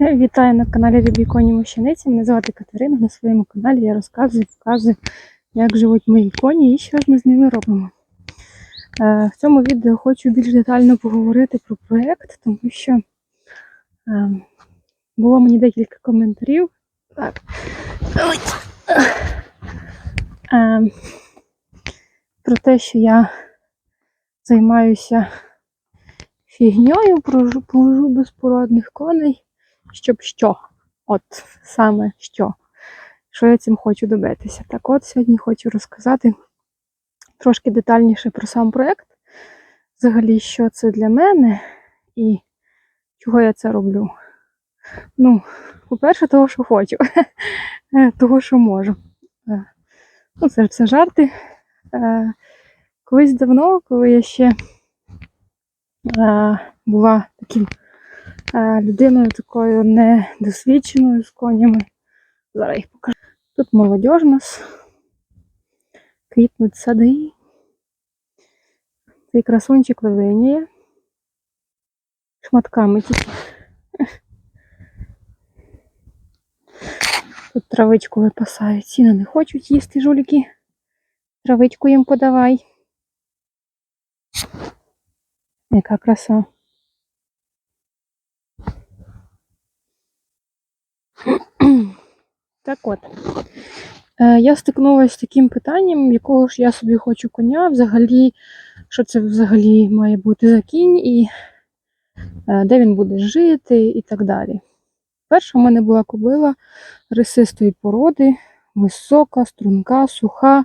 Вітаю на каналі Любі Коні Мощаниці. Мене звати Катерина. На своєму каналі я розказую, показую, як живуть мої коні і що ж ми з ними робимо. Е, В цьому відео хочу більш детально поговорити про проєкт, тому що е, було мені декілька коментарів. Так. Е, Про те, що я займаюся фігньою, прожу- безпородних коней щоб що? От саме що. Що я цим хочу добитися. Так от сьогодні хочу розказати трошки детальніше про сам проєкт. Взагалі, що це для мене і чого я це роблю. Ну, по-перше, того, що хочу, того, що можу. Е, Ну, це ж це жарти. Е, Колись давно, коли я ще е, була таким людиною такою недосвідченою з конями. Зараз їх покажу. Тут молодь нас. Квітнуть сади. Цей красунчик вивинює. Шматками тільки. Тут травичку випасають. Ціна не хочуть їсти жуліки. Травичку їм подавай. Яка краса. Так от. Е, я стикнулася з таким питанням, якого ж я собі хочу коня, взагалі, що це взагалі має бути за кінь, і е, де він буде жити, і так далі. Перша в мене була кобила рисистої породи, висока, струнка, суха.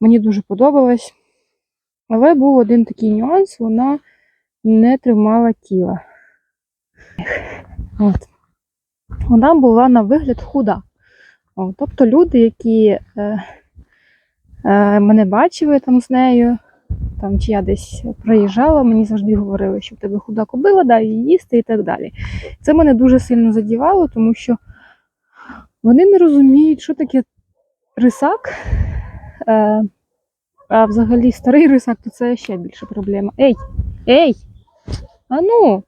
Мені дуже подобалась. Але був один такий нюанс, вона не тримала тіла. От. Вона була на вигляд худа. О, тобто люди, які е, е, мене бачили там з нею, там, чи я десь проїжджала, мені завжди говорили, що в тебе худа кобила, дай їй їсти і так далі. Це мене дуже сильно задівало, тому що вони не розуміють, що таке рисак. Е, а взагалі старий рисак, то це ще більша проблема. Ей! Ей! А ну!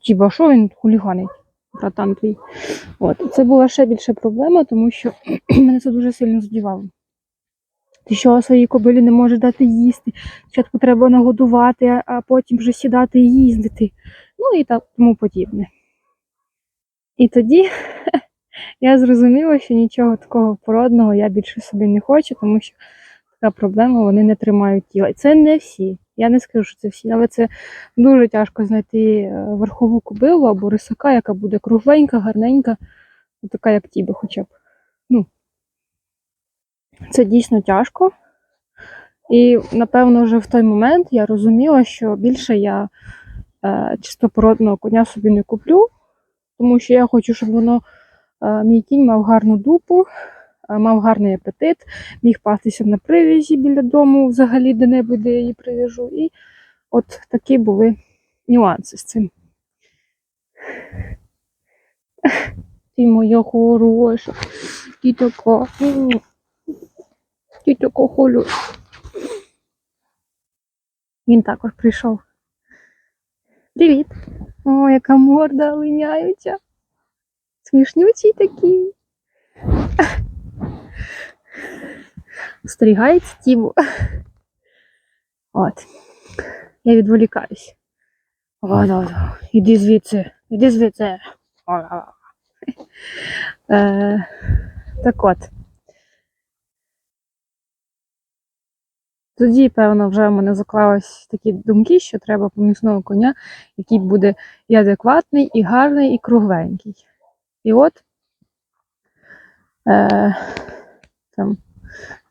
Тіба, що він хуліганить, братан твій? От, це була ще більша проблема, тому що мене це дуже сильно задівало. Ти що своїй кобилі не можеш дати їсти. Спочатку треба нагодувати, а потім вже сідати і їздити. Ну і так тому подібне. І тоді я зрозуміла, що нічого такого породного я більше собі не хочу, тому що така проблема, вони не тримають тіла. І це не всі. Я не скажу, що це всі, але це дуже тяжко знайти е, верхову кобилу або рисака, яка буде кругленька, гарненька, така як тіби хоча б. Ну, це дійсно тяжко. І, напевно, вже в той момент я розуміла, що більше я е, чистопородного коня собі не куплю, тому що я хочу, щоб воно, е, мій кінь мав гарну дупу, мав гарний апетит, міг пастися на привязі біля дому, взагалі де-небудь, де я її прив'яжу. І от такі були нюанси з цим. Ти моя хороша, ти така, ти така хороша. Він також прийшов. Привіт. О, яка морда линяюча. Смішнючий такий. Остерігається Тіму. От. Я відволікаюсь. О, да, да. Іди звідси, іди звідси. О, да. Е, так от. Тоді, певно, вже в мене заклались такі думки, що треба помісного коня, який буде і адекватний, і гарний, і кругленький. І от е, там,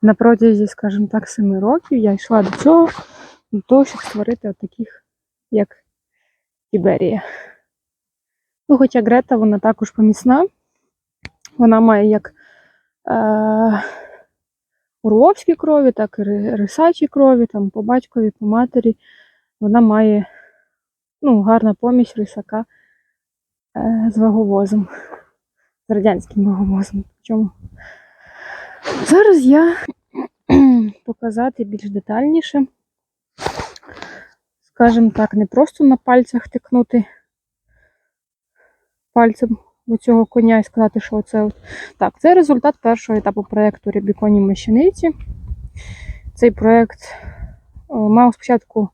на протязі, скажімо так, семи років я йшла до цього, до того, щоб створити от таких, як Тіберія. Ну, хоча Грета, вона також помісна. Вона має як е, урловські крові, так і рисачі крові, там по батькові, по матері. Вона має ну, гарна помість рисака е, з ваговозом, з радянським ваговозом. Причому зараз я показати більш детальніше. Скажімо так, не просто на пальцях тикнути пальцем у цього коня і сказати, що це. Так, це результат першого етапу проєкту Рібіконі Мещаниці. Цей проєкт е, мав спочатку,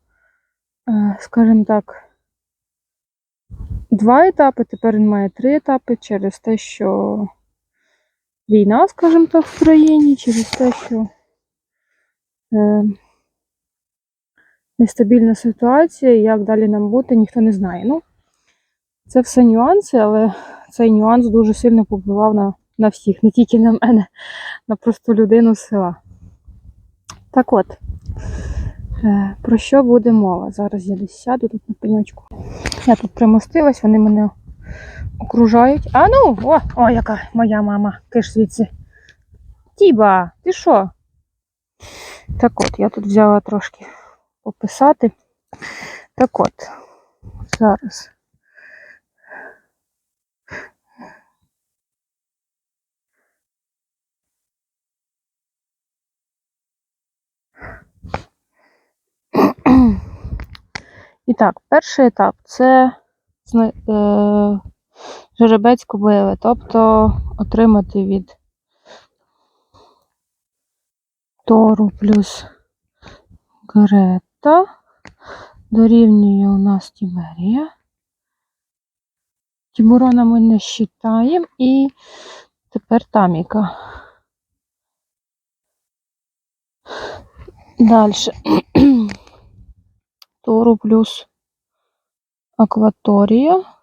е, скажімо так, два етапи, тепер він має три етапи через те, що війна, скажімо так, в країні, через те, що е, нестабільна ситуація, як далі нам бути, ніхто не знає. Ну, це все нюанси, але цей нюанс дуже сильно повпливав на, на всіх, не тільки на мене, на просту людину з села. Так от, е, про що буде мова? Зараз я десь сяду тут на пеньочку. Я тут примостилась, вони мене окружають. А ну, о, о, яка моя мама, киш звідси. Тіба, ти що? Так от, я тут взяла трошки пописати. Так от, зараз. І так, перший етап це е, жеребець кобили, тобто отримати від Тору плюс Грета дорівнює у нас Тіберія. Тібурона ми не считаємо і тепер Таміка. Далі. Тору плюс Акваторія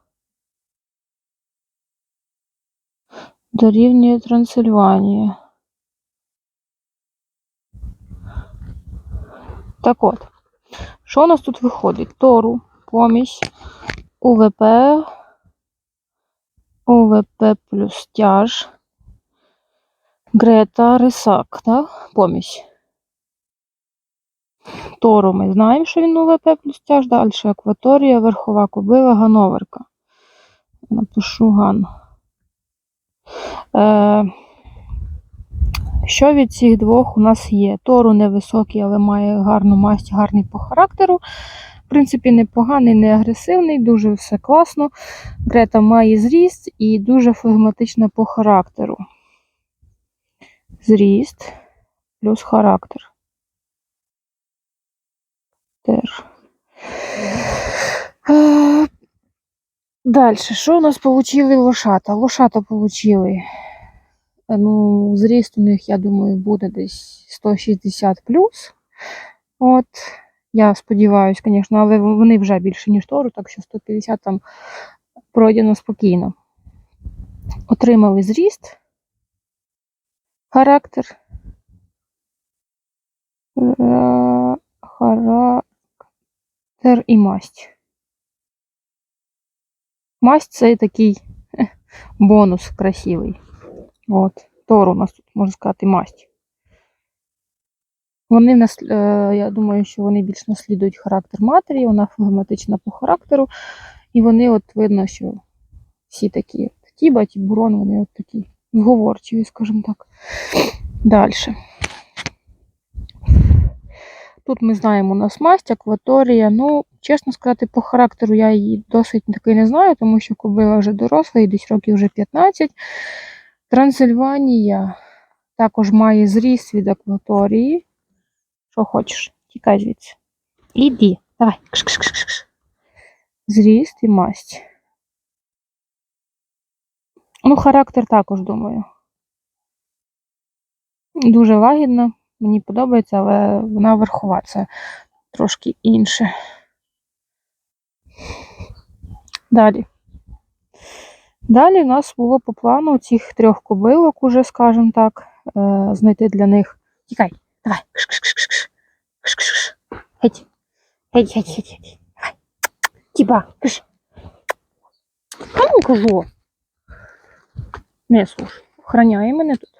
дорівнює Трансильванія. Так от, що у нас тут виходить? Тору, помість, УВП, УВП плюс тяж, Грета, Рисак, так? Помість. Тору ми знаємо, що він УВП плюс тяж, далі акваторія, верхова кобила, гановерка. Напишу ган. Е, що від цих двох у нас є? Тору невисокий, але має гарну масть, гарний по характеру. В принципі, непоганий, не агресивний, дуже все класно. Грета має зріст і дуже флегматична по характеру. Зріст плюс характер. Теж. Е, Далі, що у нас получили лошата? Лошата получили. е, Ну, зріст у них, я думаю, буде десь 160 плюс. От. Я сподіваюся, звісно, але вони вже більше, ніж тору, так що 150 там пройдено спокійно. Отримали зріст, характер. Характер і масть. Масть це такий бонус красивий. От. Тор у нас тут, можна сказати, масть. Вони нас, е, я думаю, що вони більш наслідують характер матері, вона флегматична по характеру. І вони, от видно, що всі такі Тіба, Тібурон, вони от такі зговорчиві, скажімо так. Далі. Тут ми знаємо, у нас масть, акваторія. Ну, чесно сказати, по характеру я її досить таки не знаю, тому що кобила вже доросла, і десь років вже 15. Трансильванія також має зріст від акваторії. Що хочеш, тікай звідси. Іди, давай. Кш-кш-кш-кш. Зріст і масть. Ну, характер також, думаю. Дуже лагідна, мені подобається, але вона верхова, це трошки інше. Далі. Далі в нас було по плану цих трьох кобилок, уже, скажімо так, е, знайти для них. Тікай, давай. Геть. Геть, геть, геть, геть. Давай. Тіба, кш. А ну кажу. Не слушай. Охраняє мене тут.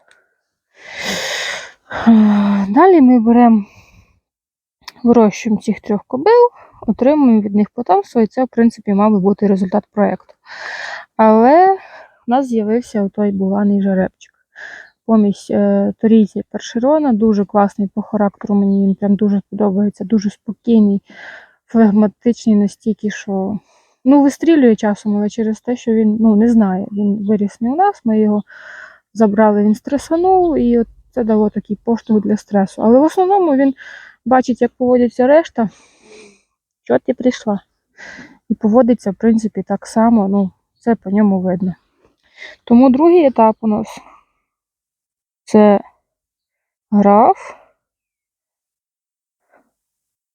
Е, Далі ми беремо, вирощуємо цих трьох кобил, отримуємо від них потомство, і це, в принципі, мав би бути результат проєкту. Але в нас з'явився той буганий жеребчик. Помість е, Торійці Першерона, дуже класний по характеру, мені він прям дуже подобається, дуже спокійний, флегматичний настільки, що Ну, вистрілює часом, але через те, що він ну, не знає. Він виріс не у нас, ми його забрали, він стресанув, і от це дало такий поштовх для стресу. Але в основному він бачить, як поводиться решта. Що ти прийшла? І поводиться, в принципі, так само, ну, це по ньому видно. Тому другий етап у нас це граф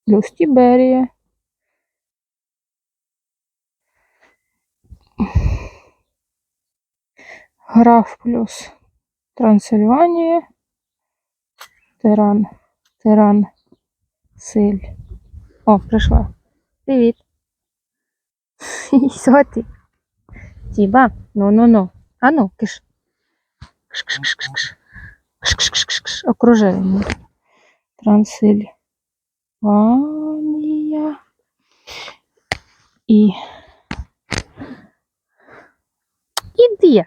плюс Тіберія. Граф плюс Трансильванія. Тиран. Тиран. Силь. О, прийшла. Привіт. Що ти? Тіба? Ну-ну-ну. А ну, киш. Кш-кш-кш-кш. Кш-кш-кш-кш. Окружи мене. Трансильванія. І. Іди.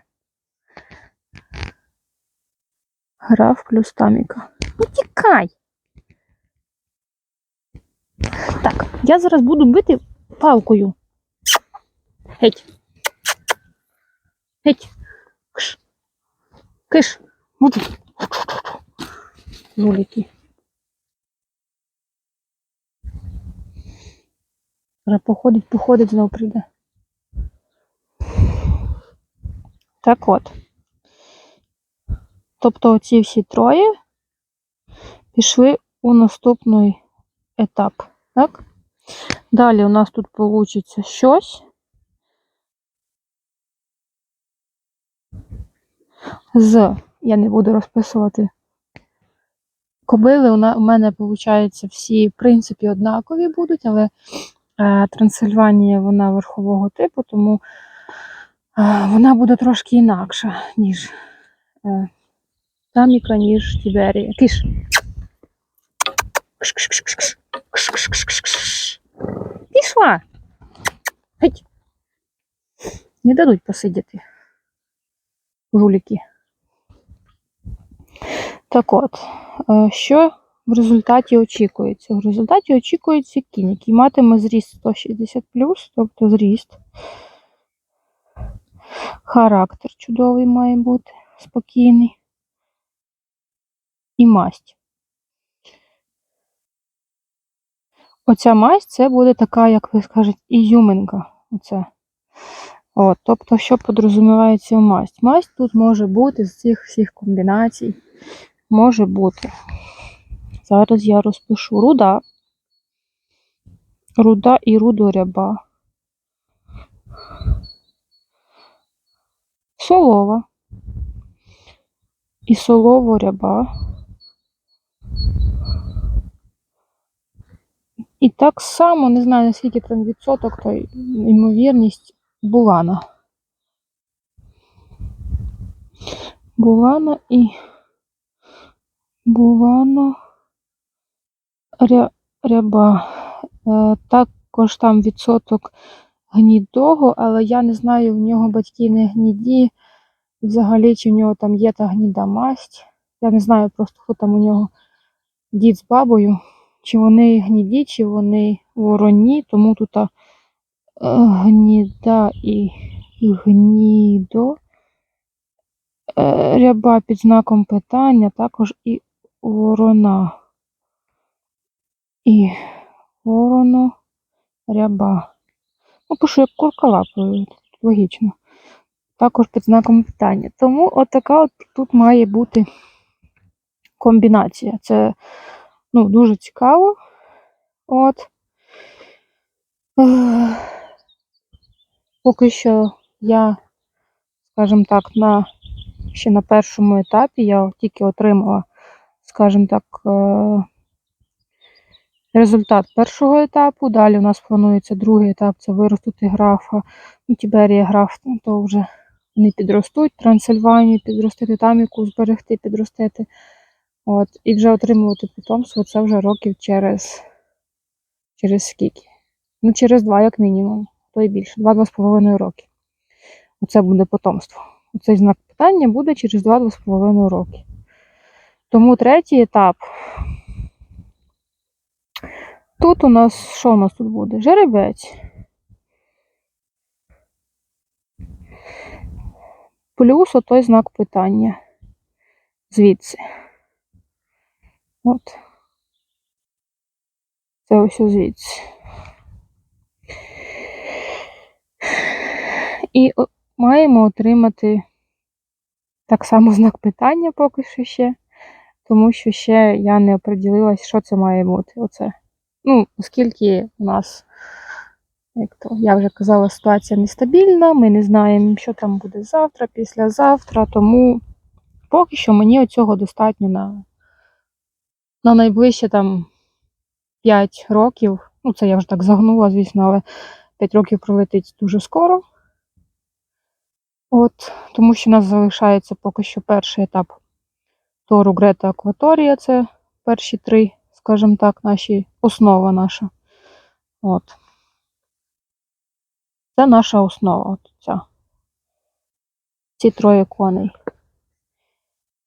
Граф плюс таміка. Ну тікай. Так, я зараз буду бити палкою. Геть. Геть. Кш. Киш. Буду. Зараз походить, походить, знову прийде. Так от. Тобто оці всі троє пішли у наступний етап. Так? Далі у нас тут вийде щось. З, я не буду розписувати. Кобили у мене, виходить, всі, в принципі, однакові будуть, але е, Трансильванія вона верхового типу, тому е, вона буде трошки інакша, ніж е, Таміка, ніж Тіберія. Кш-кш-кш-кш. Кш-кш-кш-кш. Пішла. Геть. Не дадуть посидіти. Жуліки. Так от, що в результаті очікується? В результаті очікується кінь, який матиме зріст 160 тобто зріст. Характер чудовий має бути, спокійний. І масть. Оця масть це буде така, як ви скажете, ізюминка. Оце. От, тобто, що подрозумівається масть? Масть тут може бути з цих всіх комбінацій. Може бути. Зараз я розпишу руда. Руда і рудоряба. Солова. І соловоряба. І так само, не знаю наскільки там відсоток, то ймовірність булана. Булана і Булано ря, ряба. Е, також там відсоток гнідого, але я не знаю, в нього батьки не гніді. Взагалі, чи в нього там є та гніда масть. Я не знаю просто, хто там у нього дід з бабою. Чи вони гніді, чи вони вороні, тому тут гніда і гнідо. Е, Ряба під знаком питання, також і ворона. І вороно ряба. Ну, пишу як курка лапою, логічно. Також під знаком питання. Тому от така от тут має бути комбінація. Це ну, дуже цікаво. От. Поки що я, скажімо так, на, ще на першому етапі я тільки отримала, скажімо так, е, результат першого етапу. Далі у нас планується другий етап це виростити графа. Ну, Тіберія граф, ну, то вже вони підростуть, Трансильванію підростити, таміку зберегти, підростити. От, І вже отримувати типу, потомство це вже років через через скільки? Ну, через два, як мінімум, то й більше. Два-два з половиною роки. Оце буде потомство. Оцей знак питання буде через 2-2,5 роки. Тому третій етап. Тут у нас що у нас тут буде? Жеребець. Плюс отой знак питання звідси. От. Це ось звідси. І маємо отримати так само знак питання поки що ще, тому що ще я не оприділилась, що це має бути. Оце. Ну, оскільки у нас, як то я вже казала, ситуація нестабільна, ми не знаємо, що там буде завтра, післязавтра, тому поки що мені цього достатньо на, на найближче там 5 років. Ну, це я вже так загнула, звісно, але 5 років пролетить дуже скоро. От, тому що у нас залишається поки що перший етап Тору Грета Акваторія. Це перші три, скажімо так, наші основа наша. От. Це наша основа. От ця. Ці троє коней.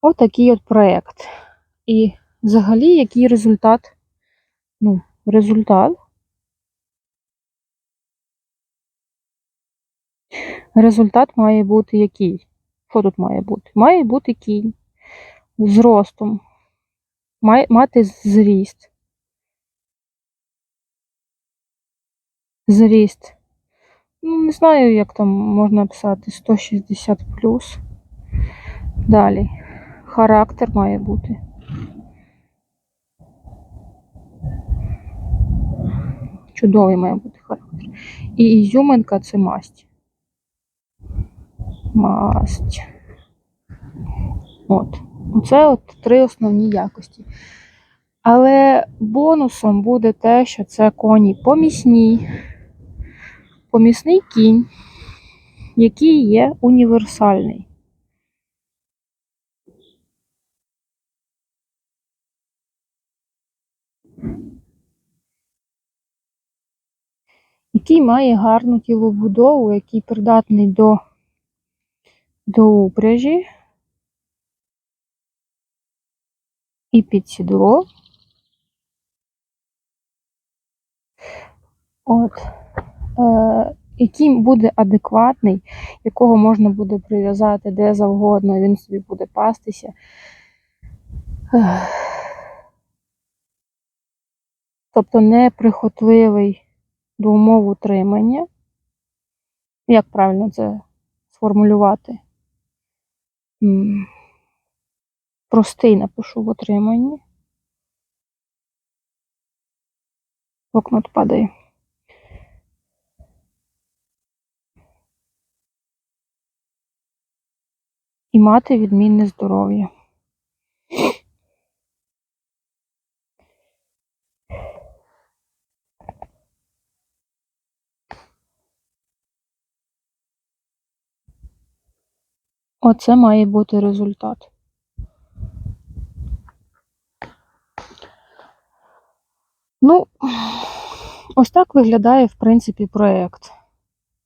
От такий от проєкт. І взагалі, який результат? Ну, результат. Результат має бути який? Що тут має бути? Має бути кінь з ростом, має мати зріст. Зріст. Ну, не знаю, як там можна писати 160 плюс. Далі. Характер має бути. Чудовий має бути характер. І ізюминка це масть. Масть. От. Оце от три основні якості. Але бонусом буде те, що це коні помісні, помісний кінь, який є універсальний. Який має гарну тілобудову, який придатний до, до упряжі і під сідло. От. Е, який буде адекватний, якого можна буде прив'язати де завгодно, він собі буде пастися. Тобто неприхотливий до умов утримання. Як правильно це сформулювати? Простий напишу в утриманні. Блокнот падає. І мати відмінне здоров'я. Оце має бути результат. Ну, ось так виглядає, в принципі, проєкт.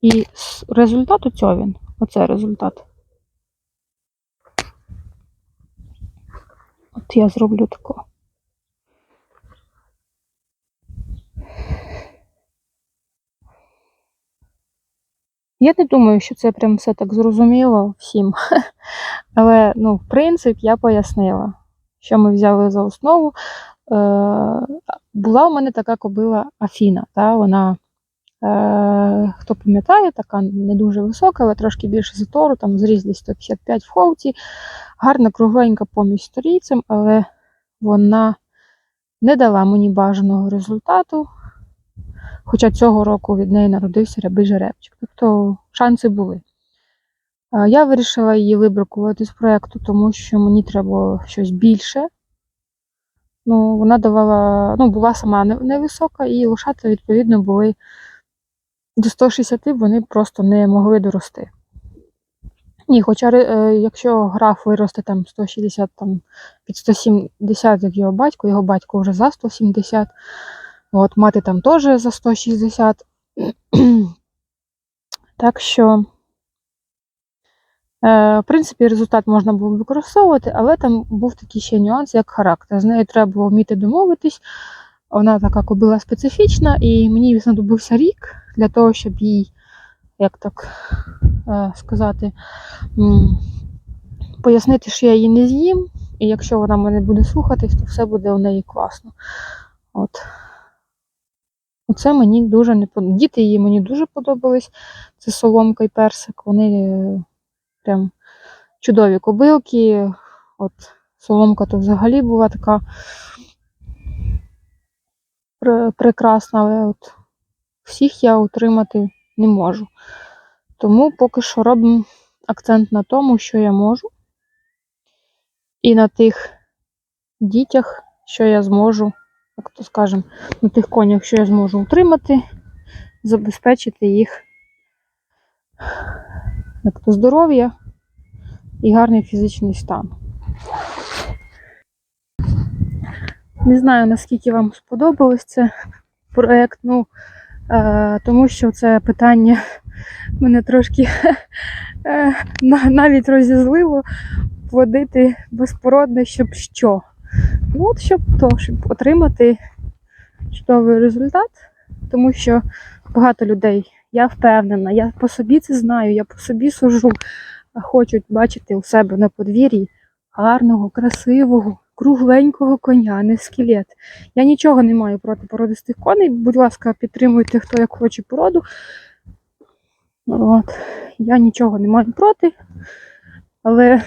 І результат у цього він. Оце результат. От я зроблю тако. Я не думаю, що це прям все так зрозуміло всім. Але, ну, в принцип, я пояснила, що ми взяли за основу. Е, була у мене така кобила Афіна. Та, вона, е, хто пам'ятає, така не дуже висока, але трошки більше за тору, там десь 155 в холці. Гарна, кругленька поміж сторійцем, але вона не дала мені бажаного результату. Хоча цього року від неї народився рябий жеребчик. Тобто шанси були. Я вирішила її вибракувати з проєкту, тому що мені треба щось більше. Ну, вона давала, ну, була сама невисока, і лошата, відповідно, були до 160 вони просто не могли дорости. Ні, хоча е, якщо граф виросте там 160, там, під 170, як його батько, його батько вже за 170, от мати там теж за 160. так що, е, в принципі, результат можна було використовувати, але там був такий ще нюанс, як характер. З нею треба було вміти домовитись. Вона така кобила специфічна, і мені знадобився рік для того, щоб їй як так е, сказати, пояснити, що я її не з'їм, і якщо вона мене буде слухатись, то все буде у неї класно. От. Оце мені дуже не подобається. Діти її мені дуже подобались. Це соломка і персик. Вони е, прям чудові кобилки. От соломка то взагалі була така прекрасна, але от всіх я утримати не можу. Тому поки що робимо акцент на тому, що я можу, і на тих дітях, що я зможу, як то скажемо, на тих конях, що я зможу утримати, забезпечити їх як то здоров'я і гарний фізичний стан. Не знаю, наскільки вам сподобалось це проект, ну, е, тому що це питання мене трошки е, навіть розізлило плодити безпородне, щоб що? Ну, от щоб то, щоб отримати чудовий результат, тому що багато людей, я впевнена, я по собі це знаю, я по собі сужу, хочуть бачити у себе на подвір'ї гарного, красивого, кругленького коня, не скелет. Я нічого не маю проти породистих коней. Будь ласка, підтримуйте, хто як хоче породу. От. Я нічого не маю проти. Але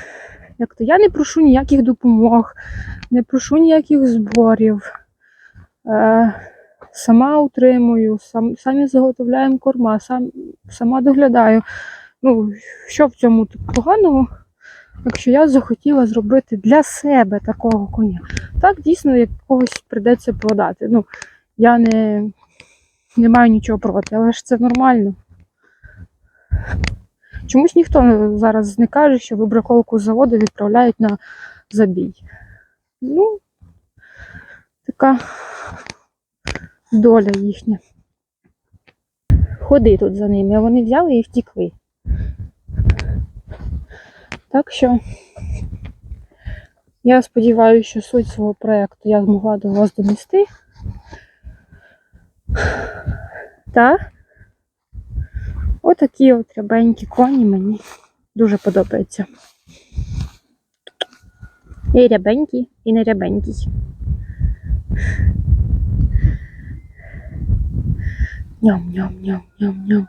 як то я не прошу ніяких допомог, не прошу ніяких зборів. Е, сама утримую, сам, самі заготовляємо корма, сам, сама доглядаю. Ну, що в цьому поганого, якщо я захотіла зробити для себе такого коня. Так, дійсно, якогось прийдеться продати. Ну, я не, не маю нічого проти, але ж це нормально. Чомусь ніхто зараз не каже, що вибраковку з заводу відправляють на забій. Ну, така доля їхня. Ходи тут за ними, а вони взяли і втікли. Так що я сподіваюся, що суть свого проєкту я змогла до вас донести. Так. Отакі от рябенькі коні мені дуже подобаються. І рябенькі, і не рябенькі. Ням-ням-ням-ням-ням.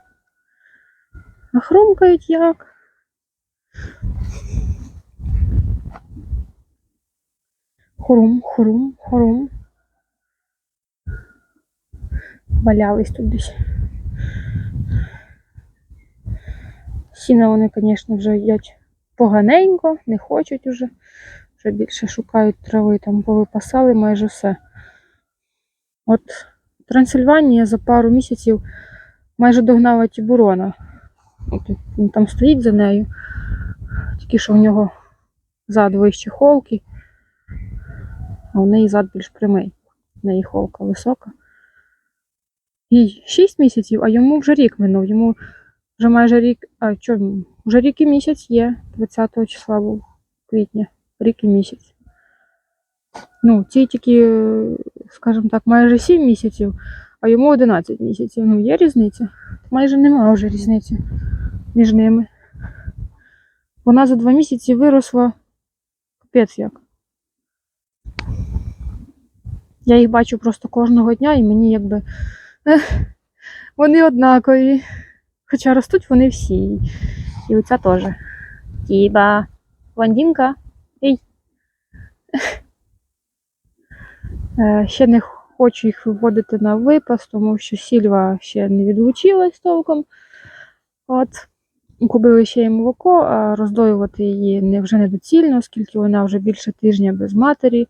А хрумкають як. Хрум, хрум, хрум. Валялись тут десь. Сіна вони, звісно, вже їдять поганенько, не хочуть уже. Вже більше шукають трави, там повипасали майже все. От Трансильванія за пару місяців майже догнала Тібурона. От він там стоїть за нею. Тільки що в нього зад вище холки, а у неї зад більш прямий. В неї холка висока. Їй 6 місяців, а йому вже рік минув. Йому вже майже рік, а що, вже рік і місяць є. 20 числа був квітня. Рік і місяць. Ну, ті тільки, скажімо так, майже 7 місяців, а йому 11 місяців. Ну, є різниця. Майже нема вже різниці між ними. Вона за 2 місяці виросла капець як. Я їх бачу просто кожного дня, і мені якби вони однакові. Хоча ростуть вони всі. І оця теж. Тіба. Блондинка. Ей. Е, Ще не хочу їх виводити на випас, тому що сільва ще не відлучилась толком. От. Купили ще їй молоко, а роздоювати її вже недоцільно, оскільки вона вже більше тижня без матері.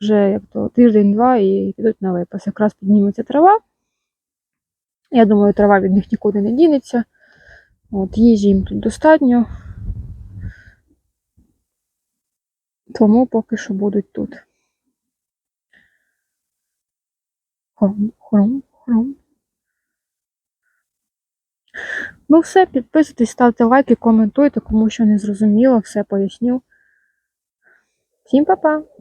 Вже як то тиждень-два і підуть на випас. Якраз підніметься трава. Я думаю, трава від них нікуди не дінеться. От, їжі їм тут достатньо. Тому поки що будуть тут. Хрум, хрум, хрум. Ну, все, підписуйтесь, ставте лайки, коментуйте, кому що не зрозуміло, все поясню. Всім па-па!